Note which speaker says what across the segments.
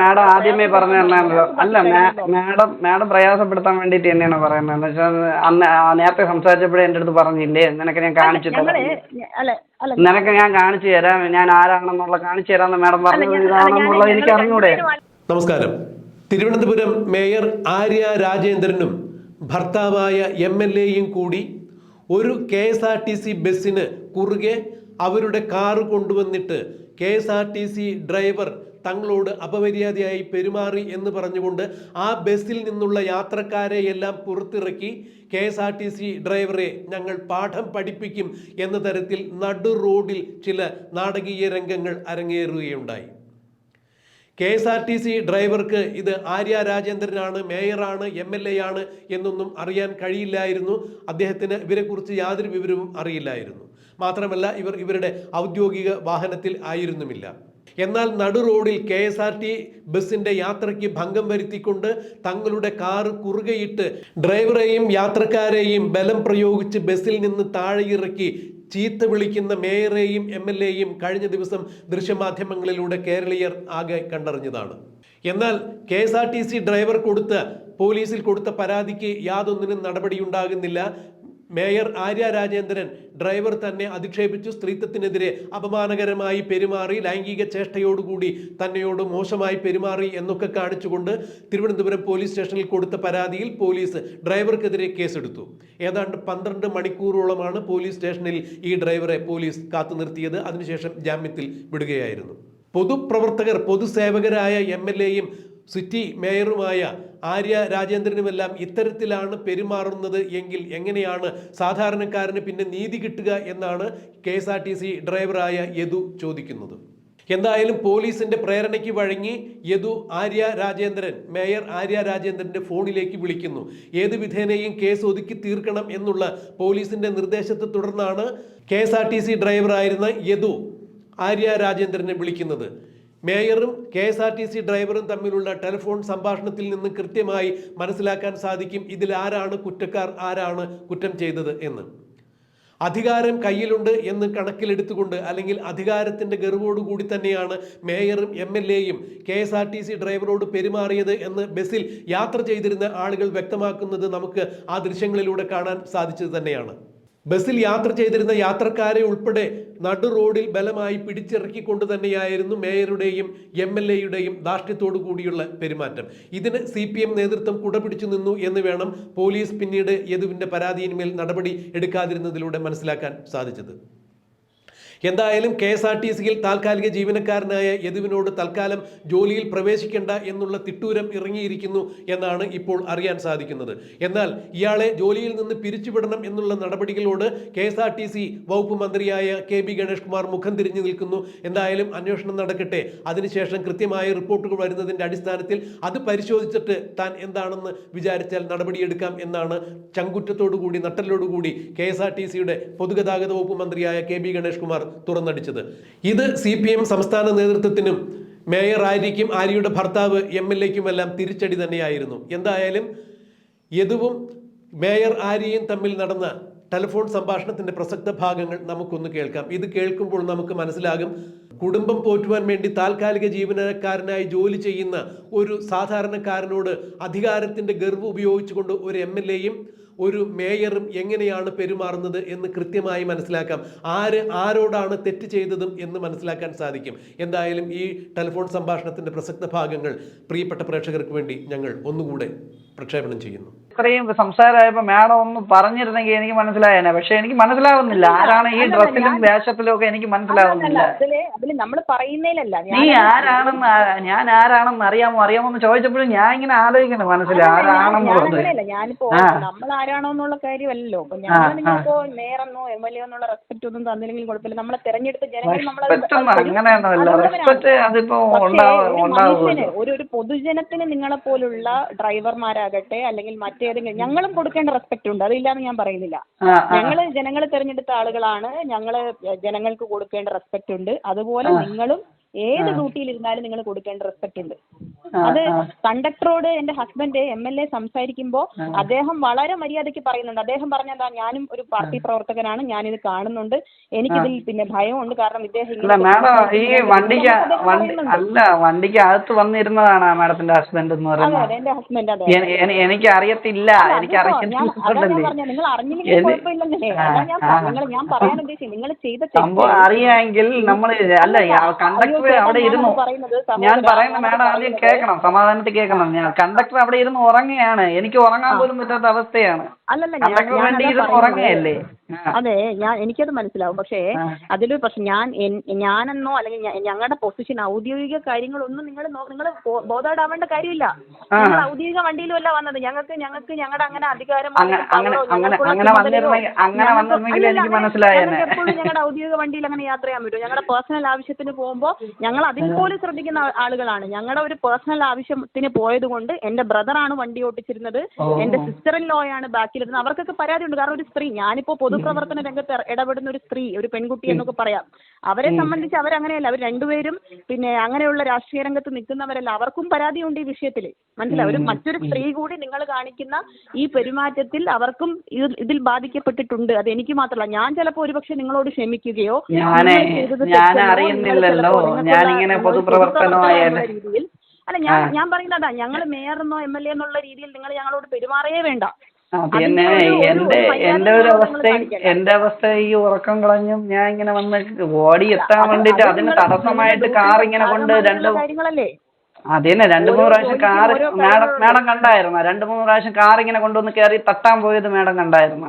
Speaker 1: Madam ആദ്യമേ പറഞ്ഞ തന്നെയാണല്ലോ അല്ല മാഡം മാഡം പ്രയാസപ്പെടുത്താൻ വേണ്ടിട്ട് തന്നെയാണ് പറയുന്നത്. എന്ന് വെച്ചാൽ അന്ന് നേരത്തെ സംസാരിച്ചപ്പോഴേ എന്റെ അടുത്ത് പറഞ്ഞില്ലേ? നിനക്ക് ഞാൻ കാണിച്ചു തരാം. നിനക്ക് ഞാൻ കാണിച്ചു തരാം. ഞാൻ ആരാണെന്നുള്ള കാണിച്ചു തരാമെന്ന് മാഡം പറഞ്ഞത് ഇതാണെന്നുള്ളത് എനിക്ക് അറിഞ്ഞൂടെ?
Speaker 2: നമസ്കാരം. തിരുവനന്തപുരം മേയർ ആര്യ രാജേന്ദ്രനും ഭർത്താവായ എം എൽ എയും കൂടി ഒരു K S R T C ബസ്സിന് കുറുകെ അവരുടെ കാറ് കൊണ്ടുവന്നിട്ട് K S R T C driver തങ്ങളോട് അപമര്യാദയായി പെരുമാറി എന്ന് പറഞ്ഞുകൊണ്ട് ആ ബസ്സിൽ നിന്നുള്ള യാത്രക്കാരെ എല്ലാം പുറത്തിറക്കി K S R T C ഡ്രൈവറെ ഞങ്ങൾ പാഠം പഠിപ്പിക്കും എന്ന തരത്തിൽ നടു റോഡിൽ ചില നാടകീയ രംഗങ്ങൾ അരങ്ങേറുകയുണ്ടായി. K S R T C ഡ്രൈവർക്ക് ഇത് ആര്യ രാജേന്ദ്രനാണ് മേയറാണ് എം എൽ എ ആണ് എന്നൊന്നും അറിയാൻ കഴിയില്ലായിരുന്നു. അദ്ദേഹത്തിന് ഇവരെക്കുറിച്ച് യാതൊരു വിവരവും അറിയില്ലായിരുന്നു. മാത്രമല്ല ഇവർ ഇവരുടെ ഔദ്യോഗിക വാഹനത്തിൽ ആയിരുന്നുമില്ല. എന്നാൽ നടു റോഡിൽ കെ എസ് ആർ ടി ബസിന്റെ യാത്രയ്ക്ക് ഭംഗം വരുത്തിക്കൊണ്ട് തങ്ങളുടെ കാർ കുറുകയിട്ട് ഡ്രൈവറെയും യാത്രക്കാരെയും ബലം പ്രയോഗിച്ച് ബസ്സിൽ നിന്ന് താഴെ ഇറക്കി ചീത്ത വിളിക്കുന്ന മേയറേയും എം എൽ എയും കഴിഞ്ഞ ദിവസം ദൃശ്യമാധ്യമങ്ങളിലൂടെ കേരളീയർ ആകെ കണ്ടറിഞ്ഞതാണ്. എന്നാൽ K S R T C driver കൊടുത്ത പോലീസിൽ കൊടുത്ത പരാതിക്ക് യാതൊന്നിനും നടപടിയുണ്ടാകുന്നില്ല. മേയർ ആര്യ രാജേന്ദ്രൻ ഡ്രൈവർ തന്നെ അധിക്ഷേപിച്ചു. സ്ത്രീത്വത്തിനെതിരെ അപമാനകരമായി പെരുമാറി ലൈംഗിക ചേഷ്ടയോടുകൂടി തന്നെയോട് മോശമായി പെരുമാറി എന്നൊക്കെ കാണിച്ചുകൊണ്ട് തിരുവനന്തപുരം പോലീസ് സ്റ്റേഷനിൽ കൊടുത്ത പരാതിയിൽ പോലീസ് ഡ്രൈവർക്കെതിരെ കേസെടുത്തു. ഏതാണ്ട് പന്ത്രണ്ട് മണിക്കൂറോളമാണ് പോലീസ് സ്റ്റേഷനിൽ ഈ ഡ്രൈവറെ പോലീസ് കാത്തു നിർത്തിയത്. അതിനുശേഷം ജാമ്യത്തിൽ വിടുകയായിരുന്നു. പൊതുപ്രവർത്തകർ പൊതുസേവകരായ എം എൽ എയും സിറ്റി മേയറുമായ ആര്യ രാജേന്ദ്രനുമെല്ലാം ഇത്തരത്തിലാണ് പെരുമാറുന്നത് എങ്കിൽ എങ്ങനെയാണ് സാധാരണക്കാരന് പിന്നെ നീതി കിട്ടുക എന്നാണ് K S R T C ഡ്രൈവറായ യദു ചോദിക്കുന്നത്. എന്തായാലും പോലീസിന്റെ പ്രേരണയ്ക്ക് വഴങ്ങി യദു ആര്യ രാജേന്ദ്രൻ മേയർ ആര്യ രാജേന്ദ്രന്റെ ഫോണിലേക്ക് വിളിക്കുന്നു. ഏത് വിധേനയും കേസ് ഒതുക്കി തീർക്കണം എന്നുള്ള പോലീസിന്റെ നിർദ്ദേശത്തെ തുടർന്നാണ് K S R T C ഡ്രൈവറായിരുന്ന Yadu Arya രാജേന്ദ്രനെ വിളിക്കുന്നത്. മേയറും K S R T C ഡ്രൈവറും തമ്മിലുള്ള ടെലിഫോൺ സംഭാഷണത്തിൽ നിന്ന് കൃത്യമായി മനസ്സിലാക്കാൻ സാധിക്കും ഇതിൽ ആരാണ് കുറ്റക്കാർ ആരാണ് കുറ്റം ചെയ്തത് എന്ന്. അധികാരം കയ്യിലുണ്ട് എന്ന് കണക്കിലെടുത്തുകൊണ്ട് അല്ലെങ്കിൽ അധികാരത്തിന്റെ ഗർവോടുകൂടി തന്നെയാണ് മേയറും എം എൽ എയും K S R T C ഡ്രൈവറോട് പെരുമാറിയത് എന്ന് ബസ്സിൽ യാത്ര ചെയ്തിരുന്ന ആളുകൾ വ്യക്തമാക്കുന്നത് നമുക്ക് ആ ദൃശ്യങ്ങളിലൂടെ കാണാൻ സാധിച്ചത് തന്നെയാണ്. ബസ്സിൽ യാത്ര ചെയ്തിരുന്ന യാത്രക്കാരെ ഉൾപ്പെടെ നടു റോഡിൽ ബലമായി പിടിച്ചിറക്കിക്കൊണ്ട് തന്നെയായിരുന്നു മേയറുടെയും എം എൽ എയുടെയും ധാർഷ്ട്യത്തോടു കൂടിയുള്ള പെരുമാറ്റം. ഇതിന് സി പി എം നേതൃത്വം കുടപിടിച്ചു നിന്നു എന്ന് വേണം പോലീസ് പിന്നീട് യദുവിന്റെ പരാതിയിന്മേൽ നടപടി എടുക്കാതിരുന്നതിലൂടെ മനസ്സിലാക്കാൻ സാധിച്ചത്. എന്തായാലും കെ എസ് ആർ ടി സിയിൽ താൽക്കാലിക ജീവനക്കാരനായ യദുവിനോട് തൽക്കാലം ജോലിയിൽ പ്രവേശിക്കേണ്ട എന്നുള്ള തിട്ടൂരം ഇറങ്ങിയിരിക്കുന്നു എന്നാണ് ഇപ്പോൾ അറിയാൻ സാധിക്കുന്നത്. എന്നാൽ ഇയാളെ ജോലിയിൽ നിന്ന് പിരിച്ചുവിടണം എന്നുള്ള നടപടികളോട് K S R T C വകുപ്പ് മന്ത്രിയായ കെ ബി ഗണേഷ് കുമാർ മുഖം തിരിഞ്ഞു നിൽക്കുന്നു. എന്തായാലും അന്വേഷണം നടക്കട്ടെ. അതിനുശേഷം കൃത്യമായ റിപ്പോർട്ടുകൾ വരുന്നതിന്റെ അടിസ്ഥാനത്തിൽ അത് പരിശോധിച്ചിട്ട് താൻ എന്താണെന്ന് വിചാരിച്ചാൽ നടപടിയെടുക്കാം എന്നാണ് ചങ്കുറ്റത്തോടുകൂടി നട്ടലോടുകൂടി കെ എസ് ആർ ടി സിയുടെ പൊതുഗതാഗത വകുപ്പ് മന്ത്രിയായ കെ ബി ഗണേഷ് കുമാർ തുറന്നടിച്ചത്. ഇത് സി പി എം സംസ്ഥാന നേതൃത്വത്തിനും മേയർ ആര്യയ്ക്കും ആര്യയുടെ ഭർത്താവ് എം എൽ എക്കുമെല്ലാം തിരിച്ചടി തന്നെയായിരുന്നു. എന്തായാലും യദുവും മേയർ ആര്യയും തമ്മിൽ നടന്ന ടെലിഫോൺ സംഭാഷണത്തിന്റെ പ്രസക്ത ഭാഗങ്ങൾ നമുക്കൊന്ന് കേൾക്കാം. ഇത് കേൾക്കുമ്പോൾ നമുക്ക് മനസ്സിലാകും കുടുംബം പോറ്റുവാൻ വേണ്ടി താൽക്കാലിക ജീവനക്കാരനായി ജോലി ചെയ്യുന്ന ഒരു സാധാരണക്കാരനോട് അധികാരത്തിന്റെ ഗർവ് ഉപയോഗിച്ചുകൊണ്ട് ഒരു എം എൽ എയും ഒരു മേയറും എങ്ങനെയാണ് പെരുമാറുന്നത് എന്ന് കൃത്യമായി മനസ്സിലാക്കാം. ആര് ആരോടാണ് തെറ്റ് ചെയ്തതും എന്ന് മനസ്സിലാക്കാൻ സാധിക്കും. എന്തായാലും ഈ ടെലിഫോൺ സംഭാഷണത്തിന്റെ പ്രസക്ത ഭാഗങ്ങൾ പ്രിയപ്പെട്ട പ്രേക്ഷകർക്ക് വേണ്ടി ഞങ്ങൾ ഒന്നുകൂടെ പ്രക്ഷേപണം ചെയ്യുന്നു.
Speaker 1: ഇത്രയും സംസാരമായപ്പോ മാഡം ഒന്ന് പറഞ്ഞിരുന്നെങ്കിൽ എനിക്ക് മനസ്സിലായേനെ. പക്ഷെ എനിക്ക് മനസ്സിലാവുന്നില്ല. ആരാണ് ഈ ഡ്രസ്സിലും വേഷത്തിലും ഒക്കെ എനിക്ക് മനസ്സിലാവുന്നില്ല.
Speaker 3: നമ്മൾ പറയുന്നതിലല്ല
Speaker 1: നീ ആരാണെന്ന് ഞാൻ ആരാണെന്ന് അറിയാമോ? അറിയാമോ എന്ന് ചോദിച്ചപ്പോഴും ഞാൻ ഇങ്ങനെ ആലോചിക്കണം മനസ്സിൽ ആരാണെന്നുള്ളത്
Speaker 3: ഞാനിപ്പോ നമ്മൾ ആരാണോ എന്നുള്ള കാര്യമല്ലല്ലോ. അപ്പൊ
Speaker 1: ആ,
Speaker 3: ഞങ്ങൾ
Speaker 1: ആ.
Speaker 3: എം എൽ എ എന്നുള്ള റെസ്പെക്ട് ഒന്നും തന്നില്ലെങ്കിൽ കുഴപ്പമില്ല. നമ്മളെ തെരഞ്ഞെടുത്ത ജനങ്ങൾ
Speaker 1: അങ്ങനെയൊന്നുമല്ല. റെസ്പെക്ട് അതിപ്പോ
Speaker 3: ഒരു ഒരു ഒരു പൊതുജനത്തിന് നിങ്ങളെ പോലുള്ള ഡ്രൈവർമാരാകട്ടെ അല്ലെങ്കിൽ മറ്റേതെങ്കിലും ഞങ്ങളും കൊടുക്കേണ്ട റെസ്പെക്ട് ഉണ്ട് അതില്ലാന്ന് ഞാൻ പറയുന്നില്ല. ഞങ്ങൾ ജനങ്ങൾ തെരഞ്ഞെടുത്ത ആളുകളാണ് ഞങ്ങൾ ജനങ്ങൾക്ക് കൊടുക്കേണ്ട റെസ്പെക്ട് ഉണ്ട്. അതുപോലെ നിങ്ങളും ഏത് ഡ്യൂട്ടിയിൽ ഇരുന്നാലും നിങ്ങൾ കൊടുക്കേണ്ട റെസ്പെക്ട് ഉണ്ട്. അത്. കണ്ടക്ടറോട് എന്റെ ഹസ്ബൻഡ് എം എൽ എ സംസാരിക്കുമ്പോൾ അദ്ദേഹം വളരെ മര്യാദയ്ക്ക് പറയുന്നുണ്ട്. അദ്ദേഹം പറഞ്ഞെന്താ ഞാനും ഒരു പാർട്ടി പ്രവർത്തകനാണ് ഞാൻ ഇത് കാണുന്നുണ്ട്. എനിക്കിതിൽ പിന്നെ ഭയമുണ്ട്. കാരണം ഇദ്ദേഹം
Speaker 1: ഈ വണ്ടിക്ക് വണ്ടി അല്ല വണ്ടിക്ക് അകത്ത് വന്നിരുന്നതാണ് മാഡത്തിന്റെ ഹസ്ബൻഡ് എന്ന് പറയുന്നത്. എനിക്ക് അറിയത്തില്ല എനിക്ക് അറിയത്തില്ല സംഭവം അറിയാമെങ്കിൽ നമ്മൾ അല്ല കണ്ടക്ടർ അവിടെ ഇരുന്നു. ഞാൻ പറയുന്ന മാഡം ആദ്യം
Speaker 3: പറയുന്നത്
Speaker 1: കേൾക്കണം സമാധാനത്തിൽ കേൾക്കണം. ഞാൻ കണ്ടക്ടർ അവിടെ ഇരുന്ന് ഉറങ്ങുകയാണ്. എനിക്ക് ഉറങ്ങാൻ പോലും പറ്റാത്ത അവസ്ഥയാണ്. കണ്ടക്ടർ
Speaker 3: ഞാനതാ
Speaker 1: വേണ്ടി ഇരുന്ന് ഉറങ്ങുകയല്ലേ?
Speaker 3: അതെ ഞാൻ എനിക്കത് മനസ്സിലാവും. പക്ഷേ
Speaker 1: അതിൽ
Speaker 3: അതിൽ പക്ഷെ ഞാൻ ഞാനെന്നോ അല്ലെങ്കിൽ ഞങ്ങളുടെ പൊസിഷൻ ഔദ്യോഗിക കാര്യങ്ങളൊന്നും നിങ്ങൾ നിങ്ങൾ ബോധവടാവേണ്ട കാര്യമില്ല.
Speaker 1: ആ.
Speaker 3: ഞങ്ങൾ ഔദ്യോഗിക വണ്ടിയിലുമല്ല വന്നത്. ഞങ്ങൾക്ക് ഞങ്ങൾക്ക് ഞങ്ങളുടെ അങ്ങനെ അധികാരം ഞങ്ങളുടെ ഔദ്യോഗിക വണ്ടിയിൽ അങ്ങനെ യാത്ര ചെയ്യാൻ പറ്റും ഞങ്ങളുടെ പേഴ്സണൽ ആവശ്യത്തിന് പോകുമ്പോൾ ഞങ്ങൾ അതിൽ പോലും ശ്രദ്ധിക്കുന്ന ആളുകളാണ്. ഞങ്ങളുടെ ഒരു പേഴ്സണൽ ആവശ്യത്തിന് പോയത് കൊണ്ട് എന്റെ ബ്രദറാണ് വണ്ടി ഓട്ടിച്ചിരുന്നത്
Speaker 1: ഓ.
Speaker 3: എന്റെ സിസ്റ്റർ ഇൻ ലോ ആണ് ബാക്കിലിരുന്നത്. അവർക്കൊക്കെ പരാതിയുണ്ട്. കാരണം ഒരു സ്ത്രീ. ഞാനിപ്പോ പൊതുപ്രവർത്തന രംഗത്ത് ഇട- ഇടപെടുന്ന ഒരു സ്ത്രീ ഒരു പെൺകുട്ടി എന്നൊക്കെ പറയാം. അവരെ സംബന്ധിച്ച് അവരങ്ങനെയല്ല. അവർ രണ്ടുപേരും പിന്നെ അങ്ങനെയുള്ള രാഷ്ട്രീയ രംഗത്ത് നിൽക്കുന്നവരല്ല. അവർക്കും പരാതിയുണ്ട് ഈ വിഷയത്തിൽ മനസ്സിലായി? ഒരു മറ്റൊരു സ്ത്രീ കൂടി നിങ്ങൾ കാണിക്കുന്ന ഈ പെരുമാറ്റത്തിൽ അവർക്കും ഇത് ഇതിൽ ബാധിക്കപ്പെട്ടിട്ടുണ്ട്. അത് എനിക്ക് മാത്രമല്ല ഞാൻ ചിലപ്പോൾ ഒരുപക്ഷെ നിങ്ങളോട് ക്ഷമിക്കുകയോ
Speaker 1: ഞാൻ അറിയുന്നില്ലല്ലോ.
Speaker 3: ഞാൻ ഇങ്ങനെ രീതിയിൽ. അല്ല ഞാൻ ഞാൻ പറയുന്നതാ ഞങ്ങൾ എന്നോ എം എൽ എ എന്നുള്ള രീതിയിൽ നിങ്ങൾ ഞങ്ങളോട് പെരുമാറേ വേണ്ട.
Speaker 1: ആ, പിന്നെ എന്റെ
Speaker 3: എന്റെ
Speaker 1: എന്റെ ഒരു അവസ്ഥയും എന്റെ അവസ്ഥ ഈ ഉറക്കം കളഞ്ഞും ഞാൻ ഇങ്ങനെ വന്ന് ഓടി എത്താൻ
Speaker 3: വേണ്ടിയിട്ട്
Speaker 1: വേണ്ടിട്ട്
Speaker 3: അത്
Speaker 1: അതിന് തടസ്സമായിട്ട് കാർ ഇങ്ങനെ കൊണ്ട് രണ്ട്
Speaker 3: കാര്യങ്ങളല്ലേ?
Speaker 1: അതന്നെ രണ്ട് മൂന്ന് പ്രാവശ്യം
Speaker 3: കാറ്
Speaker 1: കാർ മാഡം മാഡം കണ്ടായിരുന്നോ? രണ്ട് മൂന്ന് പ്രാവശ്യം കാർ ഇങ്ങനെ കൊണ്ടുവന്ന് കയറി തട്ടാൻ പോയത് മാഡം കണ്ടായിരുന്ന?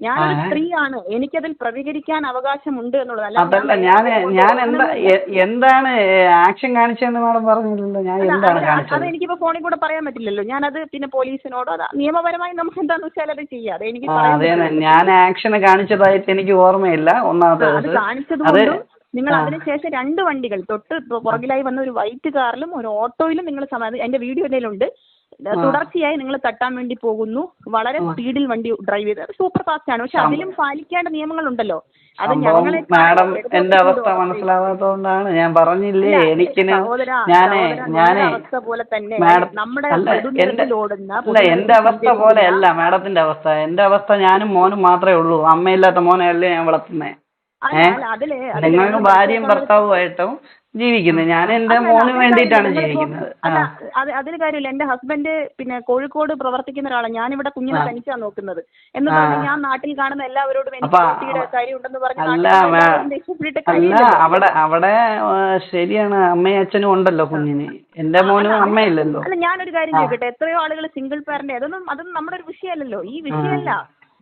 Speaker 3: ഞാനൊരു. സ്ത്രീയാണ്. എനിക്കതിൽ പ്രതികരിക്കാൻ അവകാശമുണ്ട് എന്നുള്ളത്
Speaker 1: അതല്ല
Speaker 3: ഞാൻ
Speaker 1: ഞാൻ എന്താ എന്താണ് ആക്ഷൻ കാണിച്ചെന്ന് മാഡം പറഞ്ഞില്ലല്ലോ ഞാൻ എന്താണ്
Speaker 3: അത്
Speaker 1: കാണിച്ചത്?
Speaker 3: അത് എനിക്കിപ്പോ ഫോണിൽ കൂടെ പറയാൻ പറ്റില്ലല്ലോ. ഞാനത് പിന്നെ പോലീസിനോടോ അത് നിയമപരമായി നമുക്ക് എന്താന്ന് വെച്ചാൽ അത് ചെയ്യാം. അത് എനിക്ക്
Speaker 1: ആ
Speaker 3: പറയാൻ
Speaker 1: അതെ
Speaker 3: പറ്റില്ല.
Speaker 1: ഞാൻ ആക്ഷൻ കാണിച്ചതായിട്ട് എനിക്ക് ഓർമ്മയില്ല. ഒന്നാമത്തെ
Speaker 3: അത്
Speaker 1: അത്
Speaker 3: കൊണ്ടും നിങ്ങൾ
Speaker 1: ആ.
Speaker 3: അതിനുശേഷം രണ്ട് വണ്ടികൾ തൊട്ട് പുറകിലായി വന്ന ഒരു വൈറ്റ് കാറിലും ഒരു ഓട്ടോയിലും നിങ്ങൾ സമാ- എന്റെ വീഡിയോ എന്തെങ്കിലുണ്ട് തുടർച്ചയായി നിങ്ങൾ തട്ടാൻ വേണ്ടി പോകുന്നു. വളരെ സ്പീഡിൽ വണ്ടി ഡ്രൈവ് ചെയ്ത്. സൂപ്പർ ഫാസ്റ്റ് ആണ്. പക്ഷെ അതിലും പാലിക്കേണ്ട നിയമങ്ങളുണ്ടല്ലോ. അത് ഞങ്ങളെ
Speaker 1: മാഡം എന്റെ അവസ്ഥ. മനസ്സിലാവാത്തതുകൊണ്ടാണ് ഞാൻ പറഞ്ഞില്ലേ
Speaker 3: എനിക്ക്
Speaker 1: ഞാനേ ഞാനേ.
Speaker 3: അവസ്ഥ പോലെ തന്നെ. നമ്മുടെ
Speaker 1: എന്റെ
Speaker 3: ഓടുന്ന
Speaker 1: അവസ്ഥ പോലെ അല്ല മാഡത്തിന്റെ അവസ്ഥ. എന്റെ അവസ്ഥ ഞാനും മോനും മാത്രമേ ഉള്ളൂ. അമ്മയില്ലാത്ത മോനെയല്ലേ ഞാൻ വളർത്തുന്നേ?
Speaker 3: ഏഹ്
Speaker 1: ഏ?
Speaker 3: അല്ല, അതിൽ അതിൽ
Speaker 1: നിങ്ങൾ ഭാര്യയും ഭർത്താവുമായിട്ടും ജീവിക്കുന്നത് ഞാൻ എന്റെ മോന് വേണ്ടിയിട്ടാണ് ജീവിക്കുന്നത്.
Speaker 3: അത് അതിന് കാര്യമില്ല. എന്റെ ഹസ്ബൻഡ് പിന്നെ കോഴിക്കോട് പ്രവർത്തിക്കുന്ന ഒരാളാണ്. ഇവിടെ കുഞ്ഞിനെ തനിച്ചാ നോക്കുന്നത്. എന്ന് പറഞ്ഞ് ഞാൻ നാട്ടിൽ കാണുന്ന എല്ലാവരോടും എനിക്ക്
Speaker 1: കാര്യമുണ്ടെന്ന്
Speaker 3: കുട്ടിയുടെ കാര്യം ഉണ്ടെന്ന് പറഞ്ഞ്.
Speaker 1: അവിടെ അവിടെ ശരിയാണ്. അമ്മയും അച്ഛനും ഉണ്ടല്ലോ കുഞ്ഞിന്. എന്റെ മോനും അമ്മയില്ലല്ലോ.
Speaker 3: അല്ല ഞാനൊരു കാര്യം ചോദിക്കട്ടെ? എത്രയോ ആളുകൾ സിംഗിൾ പാരന്റ് അതൊന്നും അതൊന്നും നമ്മുടെ ഒരു വിഷയമല്ലല്ലോ. ഈ വിഷയമല്ല.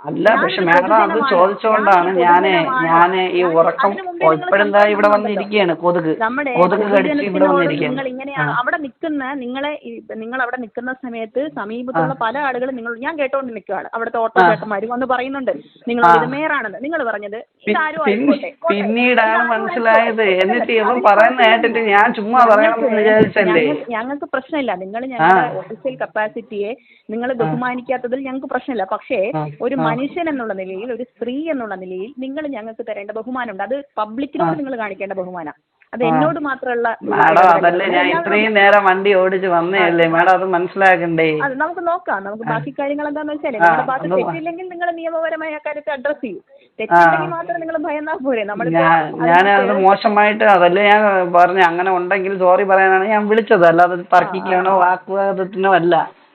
Speaker 1: അല്ല പക്ഷെ മാഡം അത് ചോദിച്ചോണ്ടാണ്
Speaker 3: ഞാൻ
Speaker 1: ഞാൻ ഈ ഉറക്കം
Speaker 3: അതിനു മുമ്പേ
Speaker 1: ഇപ്പോഴും ദാ ഇവിടെ. വന്നിരിക്കുകയാണ് കൊതുക്.
Speaker 3: നമ്മുടെ
Speaker 1: കൊതുക് കടിച്ച് ഇവിടെ വന്നിരിക്കുകയാണ്
Speaker 3: നിങ്ങൾ ഇങ്ങനെയാണ് അവിടെ നിൽക്കുന്ന നിങ്ങളെ നിങ്ങൾ അവിടെ നിൽക്കുന്ന സമയത്ത് സമീപത്തുള്ള പല ആളുകളും നിങ്ങൾ ഞാൻ കേട്ടോണ്ട് നിൽക്കുകയാണ് അവിടുത്തെ ഓട്ടോ ചേട്ടന്മാരും വന്ന് പറയുന്നുണ്ട്. നിങ്ങൾ
Speaker 1: ആ.
Speaker 3: വിധമേറാണെന്ന് നിങ്ങൾ പറഞ്ഞത് ഇതാരും ആയിക്കോട്ടെ. കോട്ടെ.
Speaker 1: പിന്നീടാണ് മനസ്സിലായത്. എന്നിട്ട് ഇവൻ പറയുന്ന കേട്ടിട്ട് ഞാൻ ചുമ്മാ പറയണമെന്ന് വിചാരിച്ചല്ലേ?
Speaker 3: ഞങ്ങൾക്ക് പ്രശ്നമില്ല. നിങ്ങൾ ഞങ്ങളുടെ ഒഫീഷ്യൽ കപ്പാസിറ്റിയെ നിങ്ങൾ ബഹുമാനിക്കാത്തതിൽ ഞങ്ങൾക്ക് പ്രശ്നമില്ല. പക്ഷേ ഒരു. മനുഷ്യൻ എന്നുള്ള നിലയിൽ ഒരു സ്ത്രീ എന്നുള്ള നിലയിൽ നിങ്ങൾ ഞങ്ങൾക്ക് തരേണ്ട ബഹുമാനമുണ്ട്. അത് പബ്ലിക്കിനോട് നിങ്ങൾ കാണിക്കേണ്ട ബഹുമാനം. അത് എന്നോട് മാത്രമുള്ള
Speaker 1: മാഡം അതല്ലേ ഞാൻ ഇത്രയും നേരം വണ്ടി ഓടിച്ച് മാഡം അത് മനസ്സിലാക്കണ്ടേ?
Speaker 3: അത് നമുക്ക് നോക്കാം. നമുക്ക് ബാക്കി കാര്യങ്ങൾ എന്താന്ന് വെച്ചാൽ നിങ്ങളുടെ ഭാഗത്ത് തെറ്റില്ലെങ്കിൽ നിങ്ങൾ നിയമപരമായ കാര്യത്തെ അഡ്രസ് ചെയ്യും. തെറ്റില്ലെങ്കിൽ മാത്രം നിങ്ങൾ ഭയന്നാ പോരെ. നമ്മൾ
Speaker 1: ഞാൻ അത് മോശമായിട്ട് അതല്ലേ ഞാൻ പറഞ്ഞു. അങ്ങനെ ഉണ്ടെങ്കിൽ സോറി പറയാനാണ് ഞാൻ വിളിച്ചത്. അല്ലാതെ തർക്കിക്കാനോ വാക്കുവാദത്തിനോ അല്ല.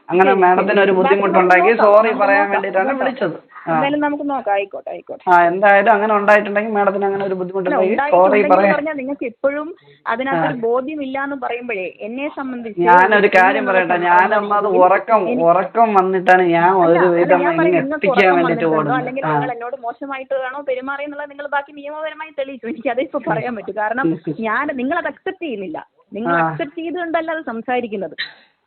Speaker 1: അങ്ങനെ മാഡത്തിന് ഒരു ബുദ്ധിമുട്ടുണ്ടെങ്കിൽ സോറി പറയാൻ വേണ്ടിയിട്ടാണ് വിളിച്ചത്.
Speaker 3: എന്തായാലും നമുക്ക് നോക്കാം. ആയിക്കോട്ടെ ആയിക്കോട്ടെ.
Speaker 1: ആ എന്തായാലും അങ്ങനെ ഉണ്ടായിട്ടുണ്ടെങ്കിൽ മാഡത്തിന് അങ്ങനെ ഒരു ബുദ്ധിമുട്ടുണ്ടെങ്കിൽ സോറി പറയാൻ
Speaker 3: പറഞ്ഞാൽ നിങ്ങൾക്ക് ഇപ്പോഴും അതിനകത്തൊരു ബോധ്യമില്ല എന്ന് പറയുമ്പോഴേ എന്നെ സംബന്ധിച്ച്
Speaker 1: ഞാനൊരു കാര്യം പറയട്ടെ. ഞാനൊന്നത് ഉറക്കം ഉറക്കം വന്നിട്ടാണ് ഞാൻ ഒരു വിധം
Speaker 3: ഞാൻ
Speaker 1: ഇങ്ങനെ
Speaker 3: പറയും, നിങ്ങൾക്ക്
Speaker 1: എത്തിക്കാൻ
Speaker 3: ഉറക്കം വന്നിട്ടുണ്ടോ?
Speaker 1: ഓടുന്നു
Speaker 3: അല്ലെങ്കിൽ
Speaker 1: ആ.
Speaker 3: നിങ്ങൾ എന്നോട് മോശമായിട്ടാണോ പെരുമാറിയെന്നുള്ളത് നിങ്ങൾ ബാക്കി നിയമപരമായി തെളിയിച്ചു. എനിക്ക് അതേ ഇപ്പൊ പറയാൻ പറ്റും. കാരണം ഞാൻ നിങ്ങൾ അത് അക്സെപ്റ്റ് ചെയ്യുന്നില്ല. നിങ്ങൾ അക്സെപ്റ്റ് ചെയ്തുകൊണ്ടല്ല അത് സംസാരിക്കുന്നത്.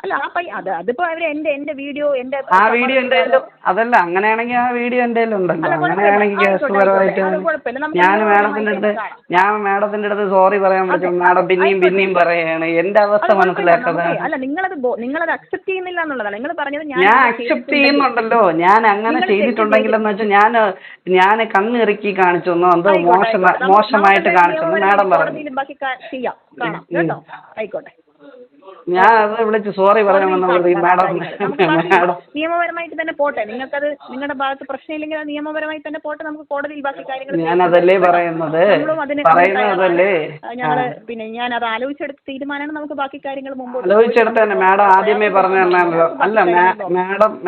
Speaker 3: അല്ല ആ പയ്യ അത് അതിപ്പോ അവർ എന്റെ എന്റെ വീഡിയോ എന്റെ
Speaker 1: ആ വീഡിയോ എന്റെ അതല്ല അങ്ങനെയാണെങ്കിൽ ആ വീഡിയോ എന്റെ
Speaker 3: ഉണ്ടല്ലോ.
Speaker 1: അങ്ങനെയാണെങ്കിൽ കേസുപരമായിട്ട് ഞാൻ മാഡത്തിന്റെ അടുത്ത് ഞാൻ മാഡത്തിന്റെ അടുത്ത് സോറി പറയാൻ പറ്റും. മാഡം പിന്നെയും പിന്നെയും പറയാണ്. എന്റെ അവസ്ഥ മനസ്സിലാക്കാതെ.
Speaker 3: അല്ല നിങ്ങളത് നിങ്ങളത് അക്സെപ്റ്റ് ചെയ്യുന്നില്ല എന്നുള്ളതാണ്. നിങ്ങൾ പറഞ്ഞത് ഞാൻ
Speaker 1: അക്സെപ്റ്റ് ചെയ്യുന്നുണ്ടല്ലോ. ഞാൻ അങ്ങനെ
Speaker 3: ചെയ്തിട്ടുണ്ടെങ്കിലും
Speaker 1: ചെയ്തിട്ടുണ്ടെങ്കിലെന്ന് വെച്ചാൽ ഞാൻ ഞാൻ കണ്ണിറുക്കി കാണിച്ചു എന്നോ എന്തോ മോശമായിട്ട് കാണിച്ചു മാഡം പറഞ്ഞു.
Speaker 3: ബാക്കി ചെയ്യാം. കേട്ടോ? ആയിക്കോട്ടെ.
Speaker 1: ഞാൻ അത് വിളിച്ച് സോറി ഈ മാഡം മാഡം
Speaker 3: നിയമപരമായിട്ട് തന്നെ പോട്ടെ. നിങ്ങൾക്കത് നിങ്ങളുടെ ഭാഗത്ത് പ്രശ്നമില്ലെങ്കിൽ അത് നിയമപരമായി തന്നെ പോട്ടെ. നമുക്ക് കോടതിയിൽ ബാക്കി കാര്യങ്ങൾ
Speaker 1: ഞാൻ അതല്ലേ പറയുന്നത്.
Speaker 3: നമ്മളും അതല്ലേ.
Speaker 1: പറയുന്നതല്ലേ
Speaker 3: ഞങ്ങൾ പിന്നെ ഞാൻ അത് ആലോചിച്ചെടുത്ത തീരുമാനമാണ് നമുക്ക് ബാക്കി കാര്യങ്ങൾ മുമ്പോട്ട്
Speaker 1: ആലോചിച്ചെടുത്ത് തന്നെ. മാഡം ആദ്യമേ പറഞ്ഞു തന്നാണല്ലോ അല്ല മാഡം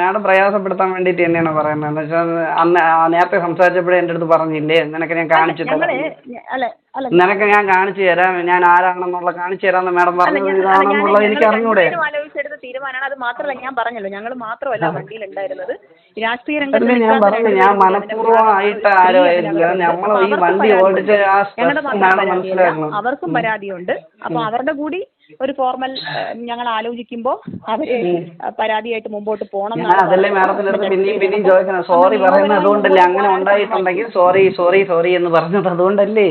Speaker 1: മാഡം പ്രയാസപ്പെടുത്താൻ വേണ്ടിയിട്ട് തന്നെയാണ് പറയുന്നത്? എന്ന് വെച്ചാൽ അന്ന് നേരത്തെ സംസാരിച്ചപ്പോഴേ എന്റെ അടുത്ത് പറഞ്ഞില്ലേ? നിനക്ക് ഞാൻ കാണിച്ചു
Speaker 3: ഞങ്ങൾ
Speaker 1: തരാം
Speaker 3: അല്ല അല്ല
Speaker 1: നിനക്ക് ഞാൻ കാണിച്ചു തരാം ഞാൻ ആരാണെന്നുള്ള കാണിച്ചു തരാമെന്ന് മാഡം
Speaker 3: അല്ല, അല്ല,
Speaker 1: ഇതാണെന്നുള്ളത് എനിക്ക്
Speaker 3: ഞങ്ങൾ
Speaker 1: അറിഞ്ഞൂടെ
Speaker 3: രണ്ടുപേരും ആലോചിച്ചെടുത്ത തീരുമാനമാണ്. അത് മാത്രമല്ല ഞാൻ പറഞ്ഞല്ലോ ഞങ്ങൾ മാത്രമല്ല വണ്ടിയിൽ ഉണ്ടായിരുന്നത് രാഷ്ട്രീയ രംഗത്ത്
Speaker 1: അല്ലേ ഞാൻ
Speaker 3: നിൽക്കാത്ത
Speaker 1: പറഞ്ഞു ഞാൻ
Speaker 3: മനഃപൂർവമായിട്ട്
Speaker 1: ആരോ ആയില്ല നമ്മൾ ഈ
Speaker 3: അവർക്കും
Speaker 1: വണ്ടി
Speaker 3: പരാതിയുണ്ട്.
Speaker 1: ഓടിച്ച് ആ
Speaker 3: ഞങ്ങളുടെ
Speaker 1: സ്ട്രെസ്
Speaker 3: മാത്രം
Speaker 1: മാഡം
Speaker 3: പരാതിയല്ല,
Speaker 1: മനസ്സിലാക്കണം.
Speaker 3: അവർക്കും പരാതിയുണ്ട്. അപ്പൊ അവരുടെ കൂടി ഒരു ഫോർമൽ ഞങ്ങൾ ആലോചിക്കുമ്പോൾ അവർ പരാതിയായിട്ട് മുമ്പോട്ട് പോകണം
Speaker 1: ഞാൻ അതല്ലേ മാഡത്തിന്റെ അടുത്ത് പിന്നെയും പിന്നെയും ചോദിക്കണം സോറി പറയുന്നത് അതുകൊണ്ടല്ലേ അങ്ങനെ ഉണ്ടായിട്ടുണ്ടെങ്കിൽ സോറി സോറി സോറി എന്ന് പറഞ്ഞത് അതുകൊണ്ടല്ലേ?